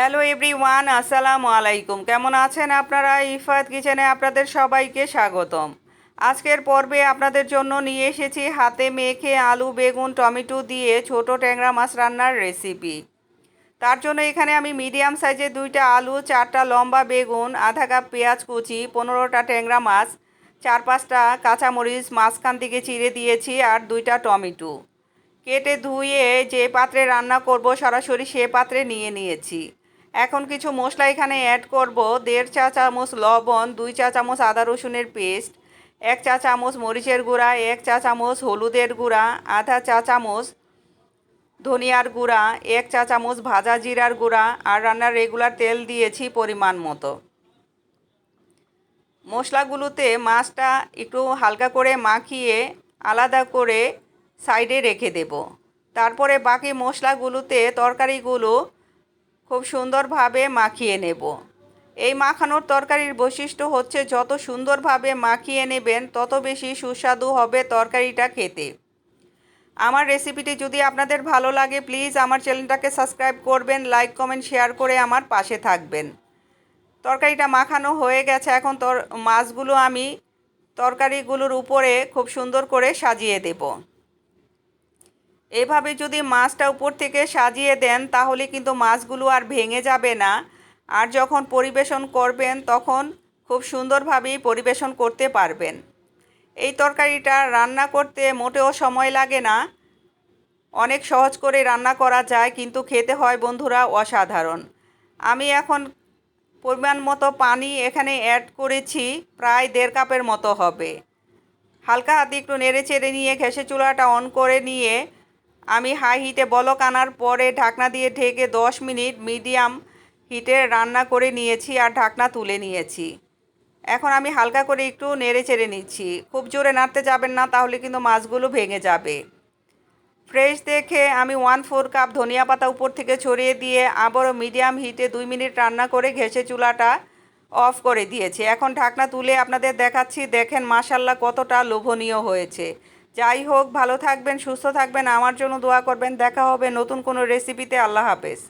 Hello everyone আসসালামু আলাইকুম। কেমন আছেন আপনারা? ইফাত কিচেনে আপনাদের সবাইকে স্বাগতম। আজকের পর্বে আপনাদের জন্য নিয়ে এসেছি হাতে মেখে আলু, বেগুন, টমেটো দিয়ে ছোট ট্যাংরা মাছ রান্নার রেসিপি তার জন্য এখানে আমি মিডিয়াম সাইজের দুইটা আলু, চারটা লম্বা বেগুন, আধা কাপ পেঁয়াজ কুচি, পনেরোটা ট্যাংরা মাছ, চার পাঁচটা কাঁচামরিচ, মাঝখান থেকে চিড়ে দিয়েছি আর দুইটা টমেটো। কেটে ধুয়ে যে পাত্রে রান্না করব সরাসরি সে পাত্রে নিয়ে নিয়েছি। এখন কিছু মশলা এখানে অ্যাড করব। দেড় চা চামচ লবণ, দুই চা চামচ আদা রসুনের পেস্ট এক চা চামচ মরিচের গুঁড়া, এক চা চামচ হলুদের গুঁড়া, আধা চা চামচ ধনিয়ার গুঁড়া, এক চা চামচ ভাজা জিরার গুঁড়া আর রান্নার রেগুলার তেল দিয়েছি পরিমাণ মতো। মশলাগুলোতে মাছটা একটু হালকা করে মাখিয়ে আলাদা করে সাইডে রেখে দেব। তারপরে বাকি মশলাগুলোতে তরকারিগুলো খুব সুন্দরভাবে মাখিয়ে নেব। এই মাখানোর তরকারির বৈশিষ্ট্য হচ্ছে যত সুন্দরভাবে মাখিয়ে নেবেন, তত বেশি সুস্বাদু হবে তরকারিটা খেতে। আমার রেসিপিটি যদি আপনাদের ভালো লাগে, প্লিজ আমার চ্যানেলটাকে সাবস্ক্রাইব করবেন, লাইক, কমেন্ট, শেয়ার করে আমার পাশে থাকবেন। তরকারিটা মাখানো হয়ে গেছে, এখন তর, মাছগুলো আমি তরকারিগুলোর উপরে খুব সুন্দর করে সাজিয়ে দেব। এভাবে যদি মাছটা উপর থেকে সাজিয়ে দেন, তাহলে কিন্তু মাছগুলো আর ভেঙে যাবে না। আর যখন পরিবেশন করবেন, তখন খুব সুন্দরভাবেই পরিবেশন করতে পারবেন। এই তরকারিটা রান্না করতে মোটেও সময় লাগে না। অনেক সহজ করে রান্না করা যায়, কিন্তু খেতে হয় বন্ধুরা অসাধারণ। আমি এখন পরিমাণ মতো পানি এখানে অ্যাড করেছি, প্রায় দেড় কাপের মতো হবে। হালকা হাতে একটু নেড়ে চেড়ে নিয়ে ঘেসে চুলাটা অন করে নিয়ে আমি হাই হিটে বলক আনার পরে ঢাকনা দিয়ে ঢেকে দশ মিনিট মিডিয়াম হিটে রান্না করে নিয়েছি আর ঢাকনা তুলে নিয়েছি। এখন আমি হালকা করে একটু নেড়ে চেড়ে নিচ্ছি। খুব জোরে নাড়তে যাবেন না, তাহলে কিন্তু মাছগুলো ভেঙে যাবে। ফ্রেশ দেখে আমি ওয়ান ফোর কাপ ধনিয়া পাতা উপর থেকে ছড়িয়ে দিয়ে আবারও মিডিয়াম হিটে দুই মিনিট রান্না করে ঘেসে চুলাটা অফ করে দিয়েছি। এখন ঢাকনা তুলে আপনাদের দেখাচ্ছি, দেখেন মাশাল্লাহ কতটা লোভনীয় হয়েছে। যাই হোক, ভালো থাকবেন, সুস্থ থাকবেন, আমার জন্য দোয়া করবেন। দেখা হবে নতুন কোনো রেসিপিতে আল্লাহ হাফেজ।